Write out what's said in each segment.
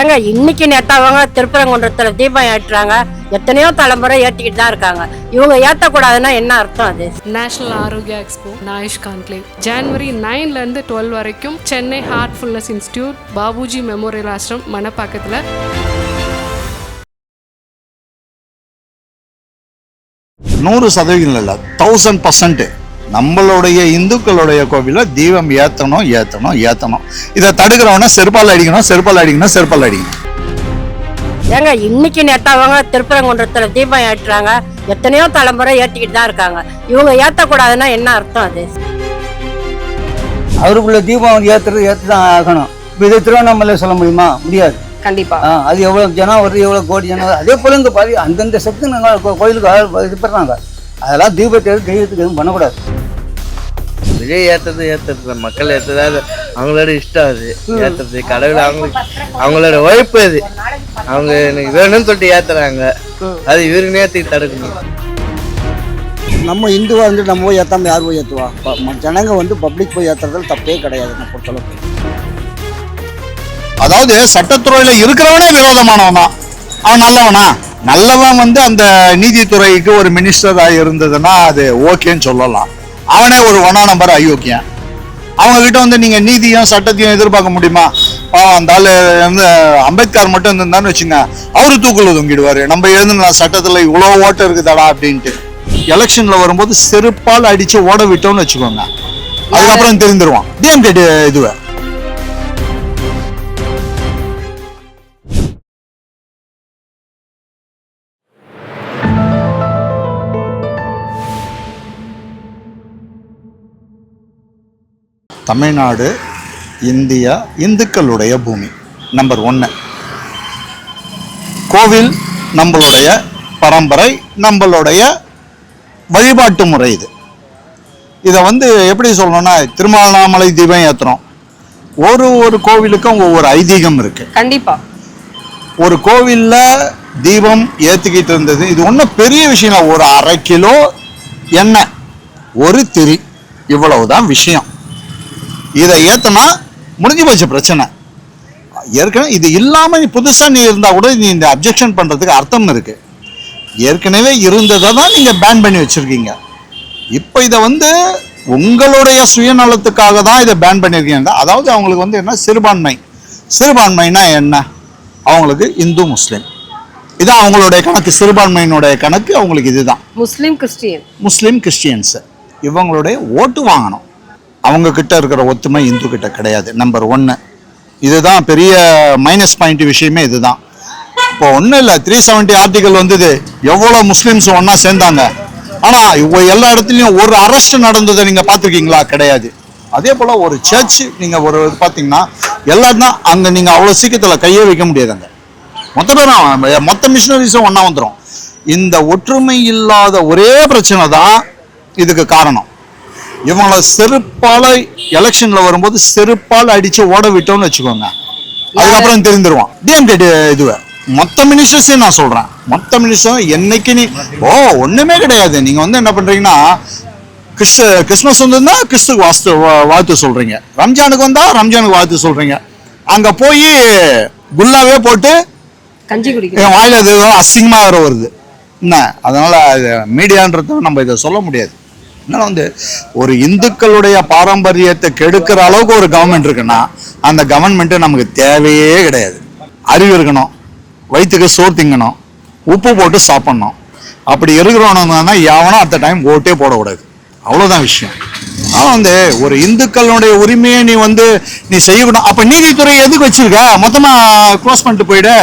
ஏங்க இன்னைக்கு நேத்தாவங்க திருப்பரங்குன்றத்துல தீபம் ஏற்றுறாங்க. எத்தனையோ தலைமுறை ஏற்றிக்கிட்டு தான் இருக்காங்க. இவங்க ஏற்றக்கூடாதுன்னா என்ன அர்த்தம் அது? National Arogya expo AYUSH conclave January நைன்லேருந்து twelve வரைக்கும் Chennai Heartfulness institute Babuji memorial ashram மணப்பாக்கத்தில். நூறு சதவீதம் இல்லை தௌசண்ட் பர்சன்ட் நம்மளுடைய இந்துக்களுடைய கோவிலில் தீபம் ஏற்றணும் ஏற்றணும் ஏற்றணும் இதை தடுக்கிறவன செருப்பால் அடிக்கணும் செருப்பால் அடிக்கணும் செருப்பால் அடிக்கணும். ஏங்க இன்னைக்கு நேத்தாவங்க திருப்பரங்குன்றத்துல தீபம் ஏற்றுறாங்க எத்தனையோ தலைமுறை ஏற்றிக்கிட்டு தான் இருக்காங்க. இவங்க ஏற்றக்கூடாதுன்னா என்ன அர்த்தம் அது? அவருக்குள்ள தீபம் ஏற்றுறது ஏற்று தான் ஆகணும். இப்போ இதை திருவண்ணாமலை சொல்ல முடியுமா? முடியாது. கண்டிப்பா. ஆ, அது எவ்வளோ ஜனம் வருது எவ்வளோ கோடி ஜனம். அதே போல இங்கே பாதி அந்தந்த சக்தி நாங்கள் கோ- கோயிலுக்கு இது பண்ணுறாங்க அதெல்லாம் தீபத்தை தெய்வத்துக்கு எதுவும் பண்ணக்கூடாது. விஜய் ஏத்துறது ஏத்துறது மக்கள் ஏத்துறது அது அவங்களோட இஷ்டம் அது. ஏத்துறது. கடவுள் அவங்களுக்கு அவங்களோட உழைப்பு அது. அவங்க எனக்கு வேணும்னு சொல்லிட்டு ஏத்துறாங்க. அது இவருக்கு நேரத்துக்கு தடுக்கணும். நம்ம இந்துவா வந்து நம்ம போய் ஏத்தாம யார் போய் ம- ஜனங்க வந்து பப்ளிக் போய் ஏத்துறதுல தப்பே கிடையாது நான் பொறுத்தளவுக்கு. அதாவது சட்டத்துறையில இருக்கிறவனே விரோதமானவன் தான். அவன் நல்லவனா? நல்லவன் வந்து அந்த நீதித்துறைக்கு ஒரு மினிஸ்டராக இருந்ததுன்னா அது ஓகேன்னு சொல்லலாம். அவனே ஒரு ஒன்னா நம்பர் அயோக்கியன். அவங்க கிட்ட வந்து நீங்க நீதியும் சட்டத்தையும் எதிர்பார்க்க முடியுமா? பாவம் அந்த ஆளு வந்து அம்பேத்கர் மட்டும் இருந்திருந்தான்னு வச்சுங்க அவரு தூக்குல தொங்கிடுவாரு. நம்ம எழுதுன சட்டத்துல இவ்வளோ ஓட்டம் இருக்குதாடா அப்படின்ட்டு. எலெக்ஷன்ல வரும்போது செருப்பால் அடிச்சு ஓட விட்டோம்னு வச்சுக்கோங்க. அதுக்கப்புறம் தெரிந்துருவான். டிஎம்கே இதுவை? தமிழ்நாடு இந்தியா இந்துக்களுடைய பூமி. நம்பர் ஒன்று கோவில் நம்மளுடைய பரம்பரை நம்மளுடைய வழிபாட்டு முறை இது. இதை வந்து எப்படி சொல்லணும்னா திருமாவண்ணாமலை தீபம் ஏற்றுறோம் ஒரு ஒரு கோவிலுக்கும் ஒவ்வொரு ஐதீகம் இருக்கு. கண்டிப்பா. ஒரு கோவில்ல தீபம் ஏத்திக்கிட்டு இருந்தது. இது ஒன்றும் பெரிய விஷயம் ஒரு அரை கிலோ எண்ணெய் ஒரு திரி. இவ்வளவுதான் விஷயம். இதை ஏத்தனா முடிஞ்சு போச்சு பிரச்சனை. ஏற்கனவே இது இல்லாம நீ புதுசா நீ இருந்தா கூட நீ இந்த அப்ஜெக்ஷன் பண்றதுக்கு அர்த்தம் இருக்கு. ஏற்கனவே இருந்ததை தான் நீங்க பேன் பண்ணி வச்சிருக்கீங்க. இப்போ இதை வந்து உங்களுடைய சுயநலத்துக்காக தான் இதை பேன் பண்ணியிருக்கீங்க. அதாவது அவங்களுக்கு வந்து என்ன? சிறுபான்மை. சிறுபான்மைனா என்ன? அவங்களுக்கு இந்து முஸ்லீம். இதான் அவங்களுடைய கணக்கு. சிறுபான்மையினுடைய கணக்கு அவங்களுக்கு இதுதான். Muslim Christian. Muslim Christians. இவங்களுடைய ஓட்டு வாங்கணும். அவங்க கிட்ட இருக்கிற ஒத்துமை இந்து கிட்ட கிடையாது. நம்பர் ஒன்று இதுதான் பெரிய மைனஸ் பாயிண்ட் விஷயமே இதுதான். இப்போ ஒன்றும் இல்லை த்ரீ செவன்ட்டி ஆர்டிகல் வந்தது. எவ்வளோ முஸ்லீம்ஸ் ஒன்றா சேர்ந்தாங்க. ஆனால் எல்லா இடத்துலையும் ஒரு அரெஸ்ட் நடந்ததை நீங்கள் பார்த்துருக்கீங்களா? கிடையாது. அதே போல் ஒரு சர்ச் நீங்கள் ஒரு இது பார்த்தீங்கன்னா எல்லாரும் தான் அங்கே நீங்கள் அவ்வளோ சீக்கிரத்தில் கையே வைக்க முடியாதுங்க மொத்த பேரும் மொத்த மிஷினரிஸும் ஒன்றா வந்துடும் இந்த ஒற்றுமை இல்லாத ஒரே பிரச்சனை தான் இதுக்கு காரணம். இவங்கள செருப்பால எலெக்ஷன்ல வரும்போது செருப்பால் அடிச்சு ஓட விட்டோம்னு வச்சுக்கோங்க. அதுக்கப்புறம் தெரிந்துருவான். டிஎம்கே இதுவை. மொத்த மினிஸ்டர்ஸையும் நான் சொல்றேன். மொத்த மினிஸ்டர் என்னைக்கு நீ ஓ ஒண்ணுமே கிடையாது. நீங்க வந்து என்ன பண்றீங்கன்னா கிறிஸ்து கிறிஸ்மஸ் வந்ததுன்னா கிறிஸ்துக்கு வாஸ்து வாழ்த்து சொல்றீங்க. ரம்ஜானுக்கு வந்தா ரம்ஜானுக்கு வாழ்த்து சொல்றீங்க. அங்க போய் குல்லாவே போட்டு கஞ்சி என் வாயில இது அசிங்கமா வேற வருது. என்ன? அதனால மீடியான்றது நம்ம இதை சொல்ல முடியாது. அதனால வந்து ஒரு இந்துக்களுடைய பாரம்பரியத்தை கெடுக்கிற அளவுக்கு ஒரு கவர்மெண்ட் இருக்குன்னா அந்த கவர்மெண்ட் நமக்கு தேவையே கிடையாது. அறிவு இருக்கணும் வயிற்றுக்கு சோறு திங்கணும் உப்பு போட்டு சாப்பிடணும். அப்படி இருக்கிறவனா எவனும் அத்த டைம் ஓட்டே போடக்கூடாது. அவ்வளவுதான் விஷயம். ஆனால் வந்து ஒரு இந்துக்களுடைய உரிமையை நீ வந்து நீ செய்யக்கூடாது அப்ப நீதித்துறை எதுக்கு வச்சிருக்க? மொத்தமா க்ளோஸ் பண்ணிட்டு போயிடு.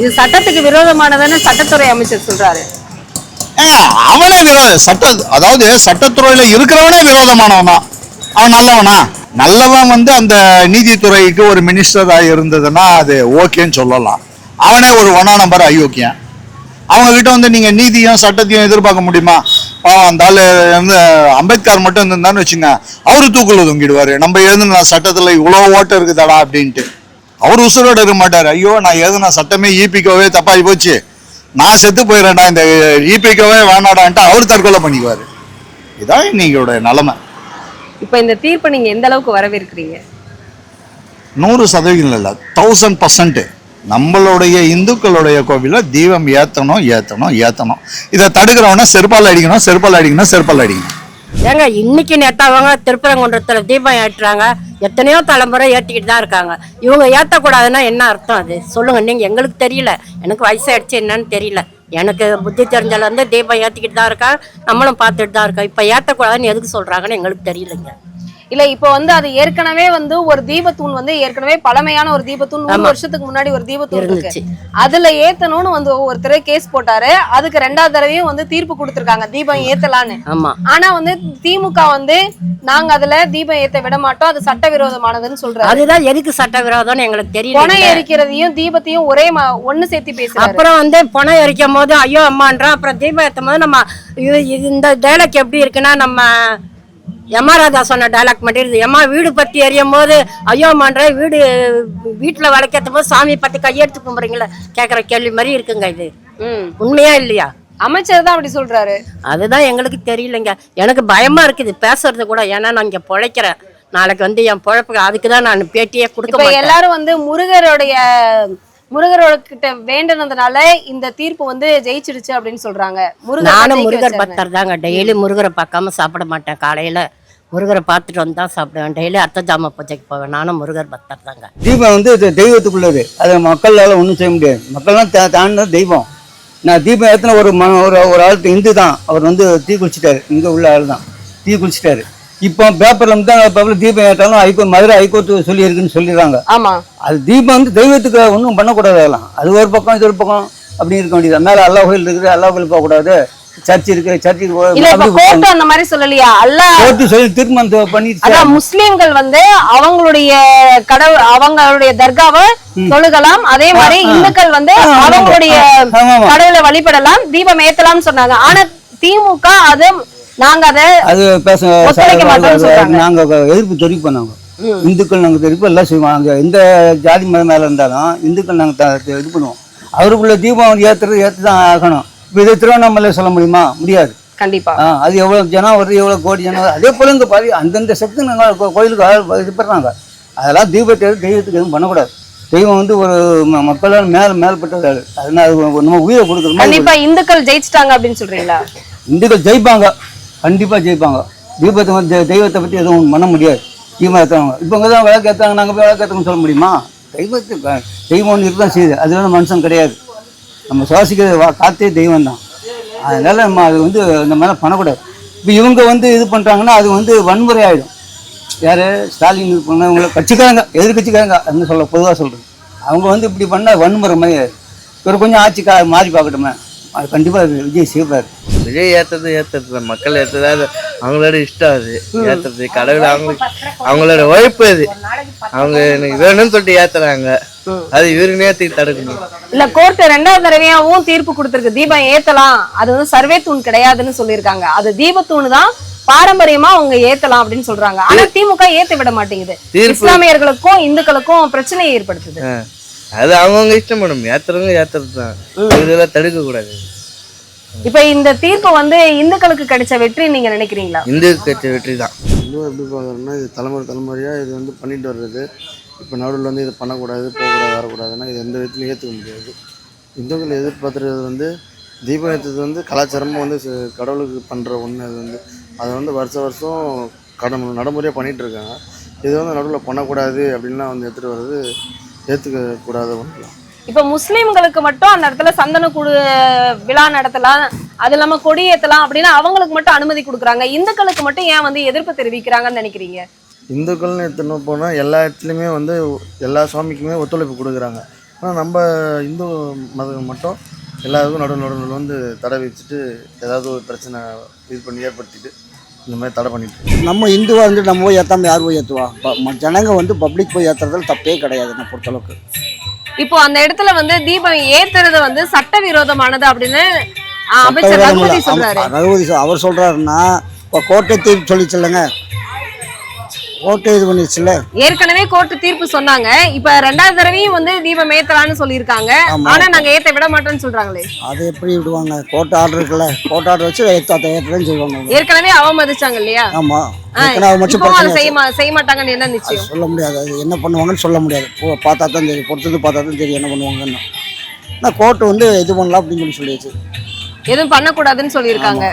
இது சட்டத்துக்கு விரோதமானதுன்னு சட்டத்துறை அமைச்சர் சொல்றாரு. அவனே விரோத சட்ட அதாவது சட்டத்துறையில இருக்கிறவனே விரோதமானவன் தான். அவன் நல்லவனா? நல்லவன் வந்து அந்த நீதித்துறைக்கு ஒரு மினிஸ்டராக இருந்ததுன்னா அது ஓகேன்னு சொல்லலாம். அவனே ஒரு ஒன்னா நம்பர் அயோக்கியன் அவங்ககிட்ட வந்து நீங்கள் நீதியும் சட்டத்தையும் எதிர்பார்க்க முடியுமா? பாவம் அந்த ஆள் வந்து அம்பேத்கர் மட்டும் இருந்திருந்தான்னு வச்சுங்க அவரு தூக்கில் தொங்கிடுவார் நம்ம எழுதுன சட்டத்தில் இவ்வளோ ஓட்டம் இருக்குதாடா அப்படின்ட்டு. அவர் உசுரோட இருக்க மாட்டார். ஐயோ நான் எழுதுன சட்டமே ஈபிக்கோவே தப்பாகி போச்சு. நான் செத்து போயிடுறேன்டா இந்த ஈபிக்கோவே வேணாடான்ட்டு அவர் தற்கொலை பண்ணிக்குவாரு. இதான் இன்னைக்கோட நிலைமை. இப்ப இந்த தீர்ப்பை நீங்க எந்த அளவுக்கு வரவேற்கிறீங்க? நூறு சதவீதம் இல்லை தௌசண்ட் பர்சன்ட் நம்மளுடைய இந்துக்களுடைய கோவிலில் தீபம் ஏற்றணும் ஏற்றணும் ஏற்றணும் இதை தடுக்கிறவன செருப்பால் அடிக்கணும் செருப்பால் அடிக்கணும் செருப்பால் அடிக்கணும். ஏங்க இன்னைக்கு நேத்தவங்க திருப்பரங்குன்றத்துல தீபம் ஏற்றுறாங்க எத்தனையோ தலைமுறை ஏற்றிக்கிட்டு தான் இருக்காங்க. இவங்க ஏற்றக்கூடாதுன்னா என்ன அர்த்தம் அது? சொல்லுங்கள் நீங்கள் எங்களுக்கு தெரியல. எனக்கு வயசாயிடுச்சு என்னன்னு தெரியல. எனக்கு புத்தி தெரிஞ்சாலேருந்து தீபம் ஏற்றிக்கிட்டு தான் இருக்கா. நம்மளும் பார்த்துட்டு தான் இருக்கோம். இப்போ ஏற்றக்கூடாதுன்னு எதுக்கு சொல்கிறாங்கன்னு எங்களுக்கு தெரியலங்க. இல்ல இப்போ வந்து அது ஏற்கனவே வந்து ஒரு தீபத்தூண் வந்து ஏற்கனவே பழமையான ஒரு தீபத்தூண் நூறு ஆமா. வருஷத்துக்கு முன்னாடி ஒரு தீபத்தூண் இருக்கு. அதுல ஏத்தணும்னு வந்து ஒருத்தர் கேஸ் போட்டாரு. அதுக்கு ரெண்டாவது தடவையும் வந்து தீர்ப்பு கொடுத்திருக்காங்க தீபம் ஏத்தலான்னு. ஆனா வந்து திமுக வந்து நாங்க அதுல தீபம் ஏத்த விட மாட்டோம் அது சட்டவிரோதமானதுன்னு சொல்றாரு. அதுதான் எதுக்கு சட்டவிரோதம்னு எங்களுக்கு கொனை தெரியல எரிக்கிறதையும் தீபத்தையும் ஒரே ஒண்ணு சேர்த்து பேசுறாரு. அப்புறம் வந்து பணம் எரிக்கும் போது ஐயோ அம்மான்றோம் அப்புறம் தீபம் ஏற்றும் போது நம்ம இந்த டைலாக் எப்படி இருக்குன்னா நம்ம யமராஜா சொன்ன டைலாக் மட்டும் இருக்குது. எம்மா வீடு பத்தி எரியும் போது ஐயோ அம்மான்ற வீடு வீட்டில் விளக்கேற்றும் போது சாமி பத்தி கையெடுத்து கும்பிட்றீங்களா கேட்குற கேள்வி மாதிரி இருக்குங்க இது. ம். உண்மையா இல்லையா? அமைச்சர் தான் அப்படி சொல்றாரு. அதுதான் எங்களுக்கு தெரியலங்க. எனக்கு பயமா இருக்குது பேசுறது கூட. ஏன்னா நான் இங்க பொழைக்கிறேன். நாளைக்கு வந்து என் பொழப்புக்கு அதுக்கு தான் நான் பேட்டியே கொடுக்க எல்லாரும் வந்து முருகருடைய முருகரோட கிட்ட வேண்டினதுனால இந்த தீர்ப்பு வந்து ஜெயிச்சிடுச்சு அப்படின்னு சொல்றாங்க. முருகர் நானும் முருகர். பக்தர் தாங்க. டெய்லி முருகரை பார்க்காம சாப்பிட மாட்டேன் காலையில. முருகரை பார்த்துட்டு வந்து தான் சாப்பிடுவேன். டெய்லி அர்த்த ஜாம பூஜைக்கு போவேன். நானும் முருகர் பக்தர் தாங்க. தீபம் வந்து தெய்வத்துக்குள்ளது. அதை மக்களால் ஒன்றும் செய்ய முடியாது. மக்கள்லாம் தா தாண்டினது தெய்வம். நான் தீபம் ஏற்றின ஒரு ம ஒரு ஒரு ஆள் இந்து தான். அவர் வந்து தீ குளிச்சிட்டாரு. இங்கே உள்ள ஆள் தான். தீ குளிச்சிட்டாரு. இப்போ பேப்பரில் வந்து தான் பேப்பரில் தீபம் ஏற்றாலும் ஹைகோ மதுரை ஹைகோர்ட்டு சொல்லியிருக்குன்னு சொல்லிடுறாங்க. ஆமா. அது தீபம் வந்து தெய்வத்துக்கு ஒன்றும் பண்ணக்கூடாது அதெல்லாம். அது ஒரு பக்கம் இது ஒரு பக்கம். அப்படி இருக்க வேண்டியது மேலே அல்லா கோயில் இருக்குது. அல்லா கோயில் போகக்கூடாது. சர்ச் இருக்கு சர்ச்சுக்கு இல்ல இப்ப கோர்ட் அந்த மாதிரி சொல்லலையா? அல்ல கோர்ட்டு சொல்லி தீர்மானம் பண்ணிடுச்சு அதான் முஸ்லிம்கள் வந்து அவங்களுடைய கடவுள் அவங்களுடைய தர்காவை தொழுகலாம். அதே மாதிரி இந்துக்கள் வந்து. அவங்களுடைய. கடவுளை வழிபடலாம் தீபம் ஏத்தலாம்னு சொன்னாங்க. ஆனா திமுக அது நாங்க அதை அது பேச. நாங்க எதிர்ப்பு தெரிவிப்போம் நாங்க இந்துக்கள் நாங்க தெரிவிப்போம் எல்லாம் செய்வோம். அங்க எந்த ஜாதி மதம் மேல இருந்தாலும் இந்துக்கள் நாங்க இது பண்ணுவோம். அவருக்குள்ள தீபம் ஏத்துறது ஏத்து தான் ஆகணும். இப்போ இதை திருவண்ணாமலை சொல்ல முடியுமா? முடியாது. கண்டிப்பா. அது எவ்வளவு ஜனம் வருது எவ்வளவு கோடி ஜனம். அதே போல இந்த பாதி அந்தந்த சக்தி நாங்கள் கோயிலுக்கு இது பண்ணுறாங்க அதெல்லாம் தீபத்தை தெய்வத்துக்கு எதுவும் பண்ணக்கூடாது. தெய்வம் வந்து ஒரு மக்களால் மேல மேல்பட்டது அது. அதனால அது நம்ம உயிரை கொடுக்குற மாதிரி கண்டிப்பா இந்துக்கள் ஜெயிச்சிட்டாங்க அப்படின்னு சொல்றீங்களா? இந்துக்கள் ஜெயிப்பாங்க. கண்டிப்பா ஜெயிப்பாங்க. தீபத்தை வந்து தெய்வத்தை பத்தி எதுவும் பண்ண முடியாது. தீபம் ஏற்றுவாங்க இப்போ இங்கே தான் விளக்கு ஏற்றாங்க நாங்கள் போய் விளக்கு ஏற்றணும்னு சொல்ல முடியுமா? தெய்வத்துக்கு தெய்வம் ஒன்று இருக்க தான் செய்யுது. அது வந்து மனுஷன் கிடையாது. நம்ம சுவாசிக்கிற வா- காத்தே தெய்வம் தான் அதனால நம்ம அது வந்து இந்த மாதிரி பண்ணக்கூடாது. இப்போ இவங்க வந்து இது பண்ணுறாங்கன்னா அது வந்து வன்முறை ஆகிடும் யார்? ஸ்டாலின் இது பண்ணவங்கள கட்சிக்காரங்க எதிர்கட்சிக்காரங்க அப்படின்னு சொல்ல பொதுவாக சொல்கிறது அவங்க வந்து இப்படி பண்ணால் வன்முறை மாதிரி. இவர் கொஞ்சம் ஆட்சி கா மாறி பார்க்கட்டுமே. அது கண்டிப்பாக விஜய் செய்வார். விஜய் ஏத்துறது ஏத்துறது மக்கள் அது அவங்களோட இஷ்டம் அது. ஏத்துறது கடவுள் அவங்களுக்கு அவங்களோட உழைப்பு அது. அவங்க எனக்கு வேணும்னு சொல்லிட்டு ஏத்துறாங்க. அது இவருக்கு நேரத்துக்கு தடுக்கணும். இல்ல கோர்ட் ரெண்டாவது தடவையாவும் தீர்ப்பு கொடுத்திருக்கு. தீபம் ஏத்தலாம். அது வந்து சர்வே தூண் கிடையாதுன்னு சொல்லியிருக்காங்க. அது தீபத்தூண் தான் பாரம்பரியமா அவங்க ஏத்தலாம் அப்படின்னு சொல்றாங்க. ஆனா திமுக ஏத்த விட மாட்டேங்குது. இஸ்லாமியர்களுக்கும் இந்துக்களுக்கும் பிரச்சனையை ஏற்படுத்துது. அது அவங்கவுங்க இஷ்டம் மேடம். ஏத்துறவங்க ஏத்துறது தான். இதெல்லாம் தடுக்க கூடாது இப்ப இந்த தீர்ப்பு வந்து இந்துக்களுக்கு கிடைச்ச வெற்றி நீங்க நினைக்கிறீங்களா? இந்து கட்சி வெற்றி தான். இன்னும் எப்படி பார்க்குறோன்னா இது தலைமுறை தலைமுறையாக இது வந்து பண்ணிட்டு வர்றது. இப்போ நடுவில் வந்து இது பண்ணக்கூடாது போகக்கூடாது வரக்கூடாதுன்னா இது எந்த விதத்துலையும் ஏற்றுக்க முடியாது. இந்துக்கள் எதிர்பார்த்துறது வந்து தீபம் ஏற்றுறது வந்து கலாச்சாரமும் வந்து கடவுளுக்கு பண்ணுற ஒன்று அது வந்து. அதை வந்து வருஷ வருஷம் கடன் நடைமுறையாக பண்ணிகிட்டு இருக்காங்க. இது வந்து நடுவில் பண்ணக்கூடாது அப்படின்லாம் வந்து எடுத்துகிட்டு வர்றது ஏற்றுக்க கூடாது ஒன்று இப்போ முஸ்லீம்களுக்கு மட்டும் அந்த இடத்துல சந்தன விழா நடத்தலாம் அது இல்லாமல் கொடி ஏற்றலாம் அப்படின்னு அவங்களுக்கு மட்டும் அனுமதி கொடுக்குறாங்க. இந்துக்களுக்கு மட்டும் ஏன் வந்து எதிர்ப்பு தெரிவிக்கிறாங்கன்னு நினைக்கிறீங்க? இந்துக்கள்னு எடுத்துன்னு போனால் எல்லா இடத்துலையுமே வந்து எல்லா சுவாமிக்குமே ஒத்துழைப்பு கொடுக்குறாங்க. ஆனால் நம்ம இந்து மதம் மட்டும் எல்லாருக்கும் நடுவு நடுவில் வந்து தடை வச்சுட்டு ஏதாவது ஒரு பிரச்சனை இது பண்ணி ஏற்படுத்திட்டு இந்த மாதிரி தடை பண்ணிட்டு. நம்ம இந்துவாக இருந்துட்டு நம்ம போய் ஏற்றாம யார் போய் ஏற்றுவா ஜனங்க வந்து பப்ளிக் போய் ஏற்றுறதுல தப்பே கிடையாது என்னை பொறுத்தளவுக்கு. இப்போ அந்த இடத்துல வந்து தீபம் ஏத்துறது வந்து சட்டவிரோதமானது அப்படின்னு அமைச்சர் ரகுபதி. சொல்றாரு. அவர் சொல்றாருன்னா இப்போ கோர்ட்டை தீர்ப்பு சொல்லி சொல்லுங்க ஓட்டு இது பண்ணிடுச்சுல ஏற்கனவே கோர்ட்டு தீர்ப்பு சொன்னாங்க. இப்ப ரெண்டாவது தடவையும் வந்து தீபம் ஏத்தலாம்னு சொல்லியிருக்காங்க. ஆனா நாங்க ஏத்த விட மாட்டோம்னு சொல்றாங்களே. அது எப்படி விடுவாங்க? கோர்ட் ஆர்டர் இருக்குல்ல? கோர்ட் ஆர்டர் வச்சு ஏற்றதான் செய்வாங்க அவங்க. ஏற்கனவே அவமதிச்சாங்க இல்லையா? ஆமா. செய்ய மாட்டாங்கன்னு என்ன நிச்சயம்? சொல்ல முடியாது. அது என்ன பண்ணுவாங்கன்னு சொல்ல முடியாது. பார்த்தா தான் தெரியும். பொறுத்தது பார்த்தா தான் தெரியும் என்ன பண்ணுவாங்கன்னு. ஆனால் கோர்ட்டு வந்து இது பண்ணலாம் அப்படின்னு சொல்லி எதுவும் பண்ணக்கூடாதுன்னு சொல்லியிருக்காங்க.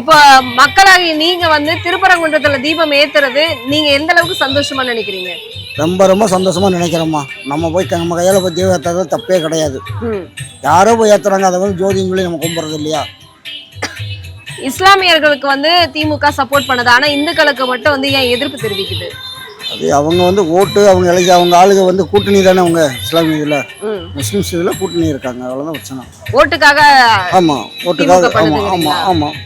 இப்போ மக்களாகி நீங்க வந்து திருப்பரங்குன்றத்துல தீபம் ஏத்துறது நீங்க எந்த அளவுக்கு சந்தோஷமா நினைக்கிறீங்க? ரொம்ப ரொம்ப சந்தோஷமா நினைக்கிறோம்மா. நம்ம போய் நம்ம கையில் போய் தெய்வம் ஏற்றுறது தப்பே கிடையாது. யாரோ போய் ஏற்றுறாங்க அதை வந்து சொல்லி நம்ம கும்பிட்றது இல்லையா? இஸ்லாமியர்களுக்கு வந்து திமுக சப்போர்ட் பண்ணுது. ஆனா இந்துக்களுக்கு மட்டும் வந்து ஏன் எதிர்ப்பு தெரிவிக்குது? அது அவங்க வந்து ஓட்டு அவங்க எழுதி அவங்க ஆளுங்க வந்து கூட்டணி தானே அவங்க இஸ்லாமிய இதில். முஸ்லீம்ஸ் இதில் கூட்டணி இருக்காங்க. அவ்வளோதான் பிரச்சனை. ஓட்டுக்காக ஆமாம் ஓட்டுக்காக ஆமாம் ஆமாம்? ஆமாம்